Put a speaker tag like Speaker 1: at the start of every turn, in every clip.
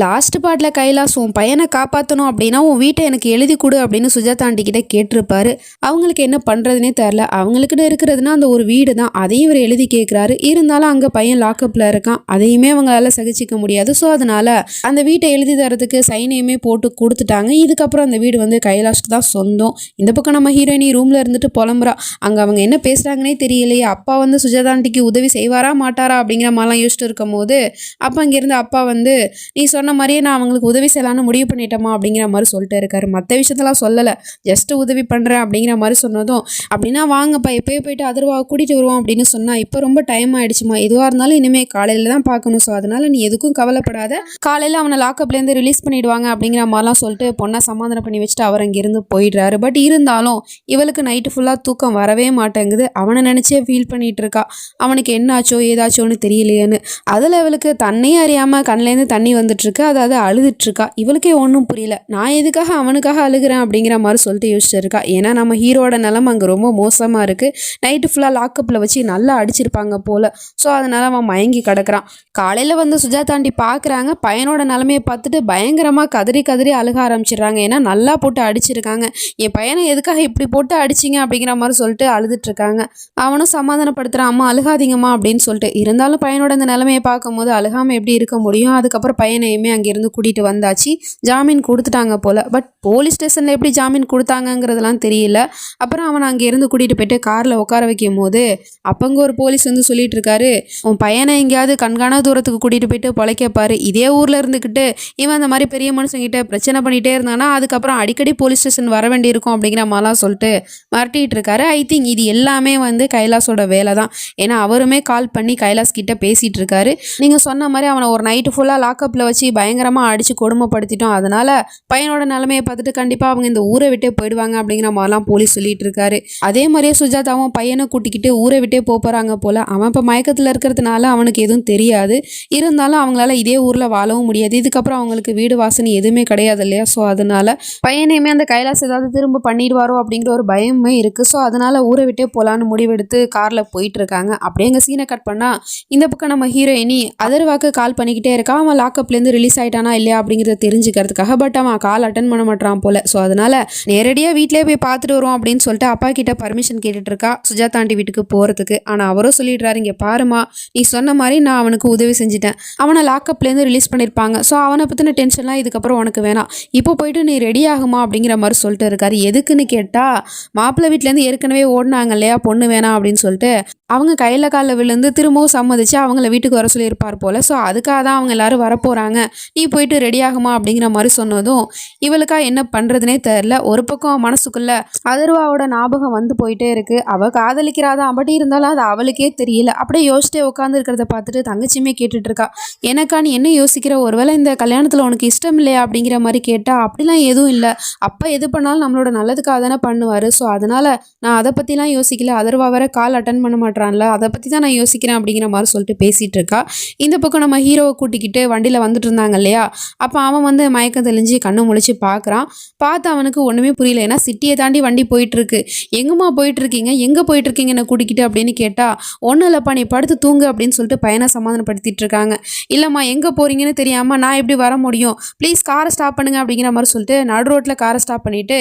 Speaker 1: Last பாட்டில் கைலாஸ் உன் பையனை காப்பாற்றணும் அப்படின்னா உன் வீட்டை எனக்கு எழுதி கொடு அப்படின்னு சுஜாதா ஆண்டி கிட்ட கேட்டிருப்பாரு. அவங்களுக்கு என்ன பண்ணுறதுனே தெரில அவங்களுக்கிட்ட இருக்கிறதுனா அந்த ஒரு வீடு தான். அதையும் இவர் எழுதி கேட்குறாரு இருந்தாலும் அங்கே பையன் லாக்கப்பில் இருக்கான். அதையுமே அவங்களால சகிச்சிக்க முடியாது. ஸோ அதனால் அந்த வீட்டை எழுதி தரதுக்கு சைனையுமே போட்டு கொடுத்துட்டாங்க. இதுக்கப்புறம் அந்த வீடு வந்து கைலாஷ்க்கு தான் சொந்தம். இந்த பக்கம் நம்ம ஹீரோயினி ரூமில் இருந்துட்டு புலம்புறா. அங்கே அவங்க என்ன பேசுகிறாங்கன்னே தெரியலையே. அப்பா வந்து சுஜாதா ஆண்டிக்கு உதவி செய்வாரா மாட்டாரா அப்படிங்கிற மாதிரிலாம் யோசிச்சுட்டு இருக்கும் போது அப்போ அங்கேருந்து அப்பா வந்து நீ நீ சொன்ன மாதிரியே நான் அவங்களுக்கு உதவி செய்யலான்னு முடிவு பண்ணிட்டோமா அப்படிங்கிற மாதிரி சொல்லிட்டு இருக்காரு. மற்ற விஷயத்தெல்லாம் சொல்லலை. ஜஸ்ட் உதவி பண்ணுறேன் அப்படிங்கிற மாதிரி சொன்னதும் அப்படின்னா வாங்கப்பா எப்போயே போயிட்டு அதர்வா கூட்டிகிட்டு வருவோம் அப்படின்னு சொன்னால் இப்போ ரொம்ப டைம் ஆகிடுச்சுமா எதுவாக இருந்தாலும் இனிமேல் காலையில் தான் பார்க்கணும் ஸோ அதனால் நீ எதுக்கும் கவலைப்படாத. காலையில் அவனை லாக்கப்லேருந்து ரிலீஸ் பண்ணிவிடுவாங்க அப்படிங்கிற மாதிரிலாம் சொல்லிட்டு பொண்ணை சமாதானம் பண்ணி வச்சுட்டு அவர் அங்கேருந்து போயிடுறாரு. பட் இருந்தாலும் இவளுக்கு நைட்டு ஃபுல்லாக தூக்கம் வரவே மாட்டேங்குது. அவனை நினச்சே ஃபீல் பண்ணிகிட்டு இருக்கா. அவனுக்கு என்னாச்சோ ஏதாச்சோன்னு தெரியலையேன்னு. அதில் இவளுக்கு தன்னையும் அறியாமல் கண்ணிலேருந்து தண்ணி வந்து வந்துட்டுருக்கு அதாவது அழுதுட்ருக்கா இவளுக்கே ஒன்றும் புரியல. நான் எதுக்காக அவனுக்காக அழுகிறேன் அப்படிங்கிற மாதிரி சொல்லிட்டு யோசிச்சுட்டு இருக்கா ஏன்னா நம்ம ஹீரோட நிலமை அங்கே ரொம்ப மோசமாக இருக்குது நைட்டு ஃபுல்லாக லாக்கப்பில் வச்சு நல்லா அடிச்சிருப்பாங்க போல். ஸோ அதனால் அவன் மயங்கி கிடக்குறான். காலையில் வந்து சுஜாதாண்டி பார்க்குறாங்க பையனோட நிலமையை பார்த்துட்டு பயங்கரமாக கதறி கதறி அழுக ஆரம்பிச்சிடுறாங்க. ஏன்னா நல்லா போட்டு அடிச்சிருக்காங்க. என் பையனை எதுக்காக இப்படி போட்டு அடிச்சிங்க அப்படிங்கிற மாதிரி சொல்லிட்டு அழுதுட்ருக்காங்க அவனும் சமாதானப்படுத்துகிறான் அம்மா அழுகாதீங்கம்மா அப்படின்னு சொல்லிட்டு. இருந்தாலும் பையனோட அந்த நிலமையை பார்க்கும்போது அழுகாமல் எப்படி இருக்க முடியும்? அதுக்கப்புறம் பையன் பையனையுமே அங்கேருந்து கூட்டிகிட்டு வந்தாச்சு. ஜாமீன் கொடுத்துட்டாங்க போல். பட் போலீஸ் ஸ்டேஷனில் எப்படி ஜாமீன் கொடுத்தாங்கங்கிறதெல்லாம் தெரியல. அப்புறம் அவனை அங்கேருந்து கூட்டிகிட்டு போயிட்டு காரில் உட்கார வைக்கும் போது அப்பங்க ஒரு போலீஸ் வந்து சொல்லிட்டு இருக்காரு. உன் பையனை எங்கேயாவது கண்காணா தூரத்துக்கு கூட்டிகிட்டு போயிட்டு பொழைக்கப்பாரு இதே ஊரில் இருந்துக்கிட்டு இவன் அந்த மாதிரி பெரிய மனுஷங்கிட்ட பிரச்சனை பண்ணிகிட்டே இருந்தானா அதுக்கப்புறம் அடிக்கடி போலீஸ் ஸ்டேஷன் வர வேண்டியிருக்கும் அப்படிங்கிற மாதிரிலாம் சொல்லிட்டு மிரட்டிகிட்டு இருக்காரு. ஐ திங்க் இது எல்லாமே வந்து கைலாஸோட வேலை தான். ஏன்னா அவருமே கால் பண்ணி கைலாஸ் கிட்ட பேசிட்டு இருக்காரு. நீங்கள் சொன்ன மாதிரி அவனை ஒரு நைட்டு ஃபுல்லாக லாக்கப்பில் வச்சு பயங்கரமாக அடித்து கொடுமைப்படுத்திட்டோம். அதனால பையனோட நிலமையை பார்த்துட்டு கண்டிப்பாக அவங்க இந்த ஊரை விட்டே போயிடுவாங்க அப்படிங்கிற மாதிரிலாம் போலீஸ் சொல்லிட்டு இருக்காரு. அதே மாதிரியே சுஜாதாவும் பையனை கூட்டிக்கிட்டு ஊரை விட்டே போகிறாங்க போல். அவன் இப்போ மயக்கத்தில் இருக்கிறதுனால அவனுக்கு எதுவும் தெரியாது. இருந்தாலும் அவங்களால இதே ஊரில் வாழவும் முடியாது. இதுக்கப்புறம் அவங்களுக்கு வீடு வாசனை எதுவுமே கிடையாது இல்லையா? ஸோ அதனால பையனையுமே அந்த கைலாஸ் ஏதாவது திரும்ப பண்ணிடுவாரோ அப்படிங்கிற ஒரு பயமே இருக்குது ஸோ அதனால் ஊரை விட்டே போகலான்னு முடிவெடுத்து காரில் போயிட்டு இருக்காங்க. அப்படியே எங்கள் சீனை கட் பண்ணால் இந்த பக்கம் நம்ம ஹீரோயினி அதர்வாக்கு கால் பண்ணிக்கிட்டே இருக்கா. அவன் லாக்கப்லேருந்து ரிலீஸ் ஆயிட்டானா இல்லையா அப்படிங்கிறத தெரிஞ்சுக்கிறதுக்காக பட் அவன் கால் அட்டன் பண்ண மாட்டான் போல. ஸோ அதனால நேரடியாக வீட்டிலே போய் பார்த்துட்டு வருவோம் அப்படின்னு சொல்லிட்டு அப்பா கிட்ட பர்மிஷன் கேட்டுட்டு இருக்கா சுஜாதா ஆண்டி வீட்டுக்கு போகிறதுக்கு ஆனால் அவரும் சொல்லிடுறாரு இங்கே பாருமா நீ சொன்ன மாதிரி நான் அவனுக்கு உதவி செஞ்சுட்டேன். அவனை லாக்கப்லேருந்து ரிலீஸ் பண்ணியிருப்பாங்க ஸோ அவனை பற்றின டென்ஷன்லாம் இதுக்கப்புறம் உனக்கு வேணாம். இப்போ போயிட்டு நீ ரெடி ஆகுமா? அப்படிங்கிற மாதிரி சொல்லிட்டு இருக்காரு. எதுக்குன்னு கேட்டால் மாப்பிள்ளை வீட்டிலேருந்து ஏற்கனவே ஓடினாங்க இல்லையா பொண்ணு வேணாம் அப்படின்னு சொல்லிட்டு அவங்க கையில் காலில் விழுந்து திரும்பவும் சம்மதிச்சு அவங்கள வீட்டுக்கு வர சொல்லியிருப்பார் போல். ஸோ அதுக்காக தான் அவங்க எல்லாரும் வரப்போகிறாங்க நீ போயிட்டு ரெடி ஆகுமா? அப்படிங்கிற மாதிரி சொன்னதும் இவளுக்கா என்ன பண்ணுறதுனே தெரில ஒரு பக்கம் மனசுக்குள்ள அதர்வாவோட ஞாபகம் வந்து போயிட்டே இருக்கு. அவள் காதலிக்கிறாதான் பட் இருந்தாலும் அது அவளுக்கே தெரியல. அப்படியே யோசிச்சிட்டே உட்காந்து இருக்கிறத பார்த்துட்டு தங்கச்சியுமே கேட்டுட்டு இருக்கா. எனக்கா நீ என்ன யோசிக்கிற? ஒருவேளை இந்த கல்யாணத்தில் உனக்கு இஷ்டம் இல்லையா? அப்படிங்கிற மாதிரி கேட்டால் அப்படிலாம் எதுவும் இல்லை. அப்போ எது பண்ணாலும் நம்மளோட நல்லதுக்காக தானே பண்ணுவார். ஸோ அதனால நான் அதை பற்றிலாம் யோசிக்கல. அதர்வா வேற கால் அட்டன் பண்ண மாட்டான்ல அதை பற்றி தான் நான் யோசிக்கிறேன். அப்படிங்கிற மாதிரி சொல்லிட்டு பேசிகிட்டு இருக்கா. இந்த பக்கம் நம்ம ஹீரோவை கூட்டிக்கிட்டு வண்டியில் வந்து வந்துட்டு இருந்தாங்க இல்லையா அப்போ அவன் வந்து மயக்கம் தெளிஞ்சு கண்ணு முழிச்சு பார்க்குறான் பார்த்து அவனுக்கு ஒன்றுமே புரியல. ஏன்னா சிட்டியை தாண்டி வண்டி போயிட்டுருக்கு. எங்கம்மா போயிட்டுருக்கீங்க? எங்கே போயிட்டுருக்கீங்க? என்னை கூட்டிக்கிட்டு அப்படின்னு கேட்டால் ஒன்றும் இல்லைப்பா. நீ படுத்து தூங்கு. அப்படின்னு சொல்லிட்டு பையனை சமாதானப்படுத்திட்டு இருக்காங்க. இல்லைம்மா எங்கே போகிறீங்கன்னு தெரியாமல் நான் எப்படி வர முடியும்? ப்ளீஸ் காரை ஸ்டாப் பண்ணுங்க. அப்படிங்கிற மாதிரி சொல்லிட்டு நடு ரோட்டில் காரை ஸ்டாப் பண்ணிவிட்டு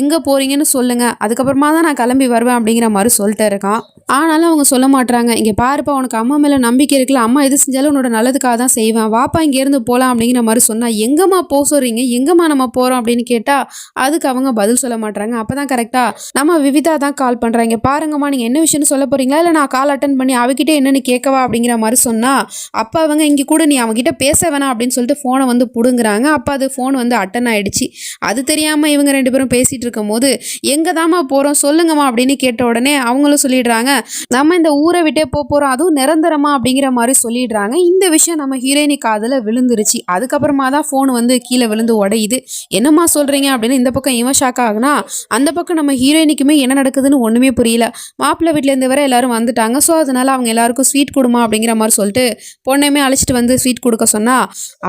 Speaker 1: எங்கே போகிறீங்கன்னு சொல்லுங்கள் அதுக்கப்புறமா தான் நான் கிளம்பி வருவேன். அப்படிங்கிற மாதிரி சொல்லிட்டு இருக்கான். ஆனாலும் அவங்க சொல்ல மாட்டுறாங்க இங்கே பாருப்பா உனக்கு அம்மா மேலே நம்பிக்கை இருக்குல்ல. அம்மா எது செஞ்சாலும் உன்னோட நல்லதுக்காக தான் செய்வேன். வாப்பா இங்கேருந்து போகலாம் அப்படிங்கிற மாதிரி சொன்னால் எங்கம்மா போக சொல்கிறீங்க எங்கம்மா நம்ம போகிறோம் அப்படின்னு கேட்டால் அதுக்கு அவங்க பதில் சொல்ல மாட்டாங்க அப்போ தான் கரெக்டாக நம்ம விவிதா தான் கால் பண்ணுறாங்க பாருங்கம்மா நீங்கள் என்ன விஷயம்னு சொல்ல போகிறீங்களா இல்லை நான் கால் அட்டன் பண்ணி அவகிட்ட என்னென்னு கேட்கவா அப்படிங்கிற மாதிரி சொன்னால் அப்போ அவங்க இங்கே கூட நீ அவங்ககிட்ட பேச வேணாம் அப்படின்னு சொல்லிட்டு ஃபோனை வந்து பிடுங்குறாங்க. அப்போ அது ஃபோன் வந்து அட்டன் ஆகிடுச்சு அது தெரியாமல் இவங்க ரெண்டு பேரும் பேசிகிட்டு இருக்கும்போது எங்கே தாம்மா போகிறோம் சொல்லுங்கம்மா அப்படின்னு கேட்ட உடனே அவங்களும் சொல்லிடுறாங்க நம்ம இந்த ஊரை விட்டே போக போகிறோம் அதுவும் நிரந்தரமா அப்படிங்கிற மாதிரி சொல்லிடுறாங்க. இந்த விஷயம் நம்ம ஹீரோயினி காதில் விழுந்து விழுந்துருச்சு. அதுக்கப்புறமா தான் ஃபோன் வந்து கீழே விழுந்து உடையுது. என்னம்மா சொல்கிறீங்க அப்படின்னு இந்த பக்கம் இவன் ஷாக் ஆகுனா அந்த பக்கம் நம்ம ஹீரோயினிக்குமே என்ன நடக்குதுன்னு ஒன்றுமே புரியல. மாப்பிள்ளை வீட்டிலேருந்து வர எல்லாரும் வந்துட்டாங்க. ஸோ அதனால அவங்க எல்லாருக்கும் ஸ்வீட் கொடுமா அப்படிங்கிற மாதிரி சொல்லிட்டு பொண்ணையுமே அழைச்சிட்டு வந்து ஸ்வீட் கொடுக்க சொன்னா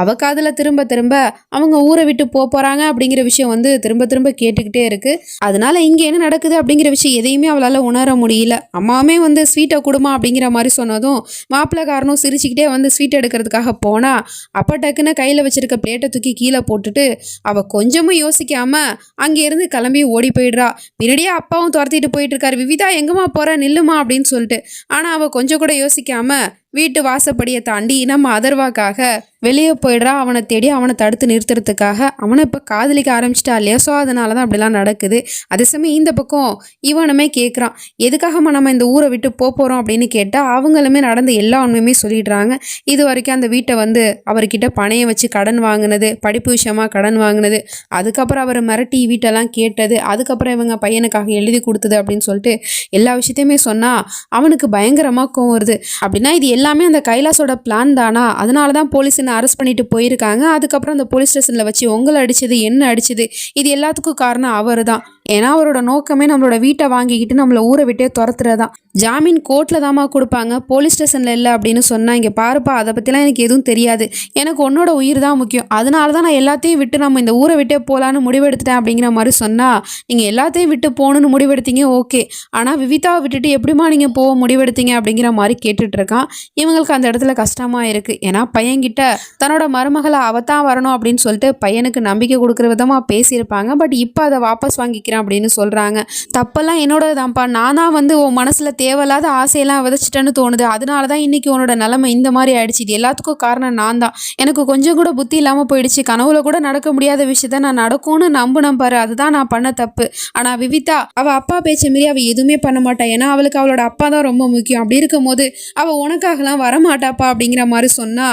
Speaker 1: அவ காதில் திரும்ப திரும்ப அவங்க ஊரை விட்டு போக போகிறாங்க அப்படிங்கிற விஷயம் வந்து திரும்ப திரும்ப கேட்டுக்கிட்டே இருக்கு. அதனால இங்கே என்ன நடக்குது அப்படிங்கிற விஷயம் எதையுமே அவளால் உணர முடியல. அம்மாவுமே வந்து ஸ்வீட்டை கொடுமா அப்படிங்கிற மாதிரி சொன்னதும் மாப்பிள்ளைக்காரனும் சிரிச்சுக்கிட்டே வந்து ஸ்வீட் எடுக்கிறதுக்காக போனால் அப்போ டக்குன்னு கையில் வச்சிருக்க பிளேட்டை தூக்கி கீழே போட்டுட்டு அவள் கொஞ்சமும் யோசிக்காமல் அங்கேருந்து கிளம்பி ஓடி போயிடுறா. பின்னாடியே அப்பாவும் துரத்திட்டு போயிட்டு இருக்காரு. விவிதா எங்கம்மா போகிற நில்லுமா? அப்படின்னு சொல்லிட்டு. ஆனால் அவள் கொஞ்சம் கூட யோசிக்காமல் வீட்டு வாசப்படியை தாண்டி நம்ம அதர்வாக்காக வெளியே போயிடுறா அவனை தேடி அவனை தடுத்து நிறுத்துறதுக்காக. அவனை இப்போ காதலிக்க ஆரம்பிச்சிட்டா இல்லையா? ஸோ அதனால தான் அப்படிலாம் நடக்குது. அதே சமயம் இந்த பக்கம் இவனுமே கேட்குறான் எதுக்காகம்மா நம்ம இந்த ஊரை விட்டு போக போகிறோம் அப்படின்னு கேட்டால் அவங்களுமே நடந்த எல்லா உண்மையுமே சொல்லிடுறாங்க. இது வரைக்கும் அந்த வீட்டை வந்து அவர்கிட்ட பணையம் வச்சு கடன் வாங்கினது படிப்பு விஷயமாக கடன் வாங்கினது. அதுக்கப்புறம் அவர் மிரட்டி வீட்டெல்லாம் கேட்டது அதுக்கப்புறம் இவங்க பையனுக்காக எழுதி கொடுத்தது அப்படின்னு சொல்லிட்டு எல்லா விஷயத்தையுமே சொன்னால் அவனுக்கு பயங்கரமாக கோவம் வருது. அப்படின்னா இது எல்லாமே அந்த கைலாஸோட பிளான் தானா? அதனால தான் போலீஸ் என்ன அரெஸ்ட் பண்ணிட்டு போயிருக்காங்க. அதுக்கப்புறம் அந்த போலீஸ் ஸ்டேஷனில் வச்சு உங்களை அடிச்சது என்ன அடித்தது இது எல்லாத்துக்கும் காரணம் அவர் தான் ஏன்னா அவரோட நோக்கமே நம்மளோட வீட்டை வாங்கிக்கிட்டு நம்மளை ஊரை விட்டே துரத்துறதான் ஜாமீன் கோர்ட்டில் தாம்மா கொடுப்பாங்க. போலீஸ் ஸ்டேஷனில் இல்லை அப்படின்னு சொன்னால் இங்கே பாருப்பா அதை பற்றிலாம் எனக்கு எதுவும் தெரியாது. எனக்கு உன்னோட உயிர் தான் முக்கியம். அதனால தான் நான் எல்லாத்தையும் விட்டு நம்ம இந்த ஊரை விட்டே போகலான்னு முடிவெடுத்துட்டேன் அப்படிங்கிற மாதிரி சொன்னால் நீங்கள் எல்லாத்தையும் விட்டு போகணுன்னு முடிவெடுத்தீங்க ஓகே. ஆனால் விவிதாவை விட்டுட்டு எப்படிமா நீங்கள் போக முடிவெடுத்தீங்க அப்படிங்கிற மாதிரி கேட்டுட்ருக்கான் இவங்களுக்கு அந்த இடத்துல கஷ்டமாக இருக்குது ஏன்னா பையன்கிட்ட தன்னோட மருமகளை அவத்தான் வரணும் அப்படின்னு சொல்லிட்டு பையனுக்கு நம்பிக்கை கொடுக்குற விதமாக பேசியிருப்பாங்க. பட் இப்போ அதை வாபஸ் அப்படின்னு சொல்கிறாங்க தப்பெல்லாம் என்னோட தான்ப்பா நான் தான் வந்து உன் மனசில் தேவையில்லாத ஆசையெல்லாம் விதைச்சிட்டேன்னு தோணுது. அதனால தான் இன்றைக்கி உன்னோட நிலமை இந்த மாதிரி ஆயிடுச்சு. இது எல்லாத்துக்கும் காரணம் நான் தான் எனக்கு கொஞ்சம் கூட புத்தி இல்லாமல் போயிடுச்சு. கனவுல கூட நடக்க முடியாத விஷயத்த நான் நடக்கும்னு நம்பினேன் பாரு. அதுதான் நான் பண்ண தப்பு. ஆனால் விவிதா அவள் அப்பா பேச்ச மாரி அவள் எதுவுமே பண்ண மாட்டா. ஏன்னா அவளுக்கு அவளோட அப்பா தான் ரொம்ப முக்கியம். அப்படி இருக்கும்போது அவள் உனக்காகலாம் வரமாட்டாப்பா அப்படிங்கிற மாதிரி சொன்னா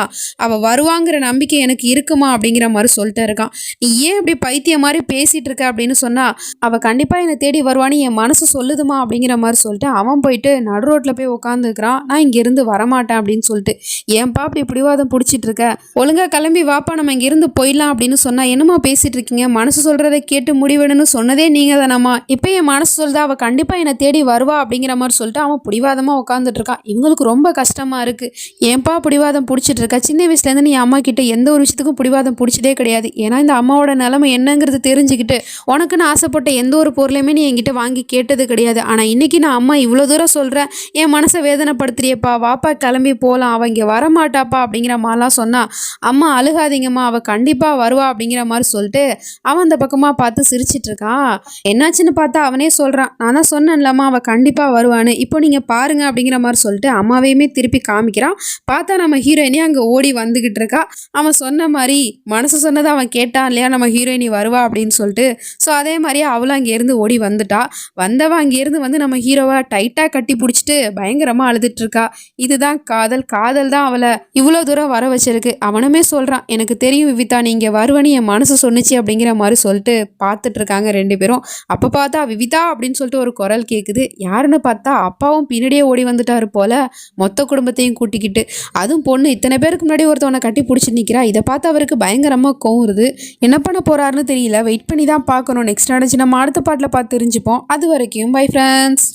Speaker 1: அவள் வருவாங்கிற நம்பிக்கை எனக்கு இருக்குமா அப்படிங்கிற மாதிரி சொல்லிட்டு இருக்கான். நீ ஏன் இப்படி பைத்தியம் மாதிரி பேசிட்டு இருக்க அப்படின்னு சொன்னா அவள் கண்டிப்பாக என்னை தேடி வருவான்னு என் மனசு சொல்லுதுமா அப்படிங்கிற மாதிரி சொல்லிட்டு அவன் போயிட்டு நடு ரோட்டில் போய் உட்காந்துக்கிறான் நான் இங்கேருந்து வரமாட்டேன் அப்படின்னு சொல்லிட்டு ஏன்பா அப்படி பிடிவாதம் பிடிச்சிட்டு இருக்க? ஒழுங்கா கிளம்பி வாப்பா நம்ம இங்கேருந்து போயிடலாம் அப்படின்னு சொன்னால் என்னம்மா பேசிகிட்டு இருக்கீங்க? மனசு சொல்கிறத கேட்டு முடிவெடுன்னு சொன்னதே நீங்கள் தானம்மா இப்போ என் மனசு சொல்லுதா? அவள் கண்டிப்பாக என்னை தேடி வருவா அப்படிங்கிற மாதிரி சொல்லிட்டு அவன் பிடிவாதமாக உட்காந்துட்டு இருக்கான். இவங்களுக்கு ரொம்ப கஷ்டமாக இருக்குது ஏன்பா பிடிவாதம் பிடிச்சிட்டு இருக்கா? சின்ன வயசுலேருந்து நீ அம்மா கிட்ட எந்த ஒரு விஷயத்துக்கும் பிடிவாதம் பிடிச்சதே கிடையாது. ஏன்னா இந்த அம்மாவோட நிலமை என்னங்கிறது தெரிஞ்சுக்கிட்டு உனக்குன்னு ஆசைப்பட்ட எந்த ஒரு பொருளையுமே நீ என்கிட்ட வாங்கி கேட்டது கிடையாது. ஆனால் இன்னைக்கு நான் அம்மா இவ்வளோ தூரம் சொல்கிறேன் என் மனசை வேதனைப்படுத்துறியப்பா. வாப்பா கிளம்பி போகலாம் அவள் இங்கே வரமாட்டாப்பா அப்படிங்கிற மாதிரிலாம் சொன்னா அம்மா அழுகாதீங்கம்மா. அவள் கண்டிப்பாக வருவா அப்படிங்கிற மாதிரி சொல்லிட்டு அவன் அந்த பக்கமாக பார்த்து சிரிச்சிட்டு இருக்கான் என்னாச்சுன்னு பார்த்தா அவனே சொல்கிறான் நான் தான் சொன்னேன்லம்மா அவள் கண்டிப்பாக வருவான்னு. இப்போ நீங்கள் பாருங்க அப்படிங்கிற மாதிரி சொல்லிட்டு அம்மாவையுமே திருப்பி காமிக்கிறான். பார்த்தா நம்ம ஹீரோயினே அங்கே ஓடி வந்துக்கிட்டு இருக்கா. அவன் சொன்ன மாதிரி மனசு சொன்னதை அவன் கேட்டான் இல்லையா? நம்ம ஹீரோயினி வருவா அப்படின்னு சொல்லிட்டு. ஸோ அதே மாதிரியே அவளும் அங்கேருந்து ஓடி வந்துட்டா. வந்தவன் அங்கேருந்து வந்து நம்ம ஹீரோவை டைட்டாக கட்டி பிடிச்சிட்டு பயங்கரமாக அழுதுட்ருக்கா இதுதான் காதல். காதல் தான் அவளை இவ்வளோ தூரம் வர வச்சிருக்கு. அவனுமே சொல்கிறான் எனக்கு தெரியும் விவிதா நீங்கள் வருவன்னு என் மனசு சொன்னுச்சு அப்படிங்கிற மாதிரி சொல்லிட்டு பார்த்துட்ருக்காங்க ரெண்டு பேரும். அப்போ பார்த்தா விவிதா அப்படின்னு சொல்லிட்டு ஒரு குரல் கேட்குது யாருன்னு பார்த்தா அப்பாவும் பின்னாடியே ஓடி வந்துட்டாரு போல மொத்த குடும்பத்தையும் கூட்டிக்கிட்டு. அதுவும் பொண்ணு இத்தனை பேருக்கு முன்னாடி ஒருத்தவனை கட்டி பிடிச்சி நிற்கிறா இதை பார்த்து அவருக்கு பயங்கரமாக கோவுறுது என்ன பண்ண போகிறாருன்னு தெரியல. வெயிட் பண்ணி தான் பார்க்கணும். நெக்ஸ்ட் நடந்துச்சுன்னா அடுத்த பாட்டில் பார்த்து தெரிஞ்சுப்போம். அது வரைக்கும் பை ஃப்ரெண்ட்ஸ்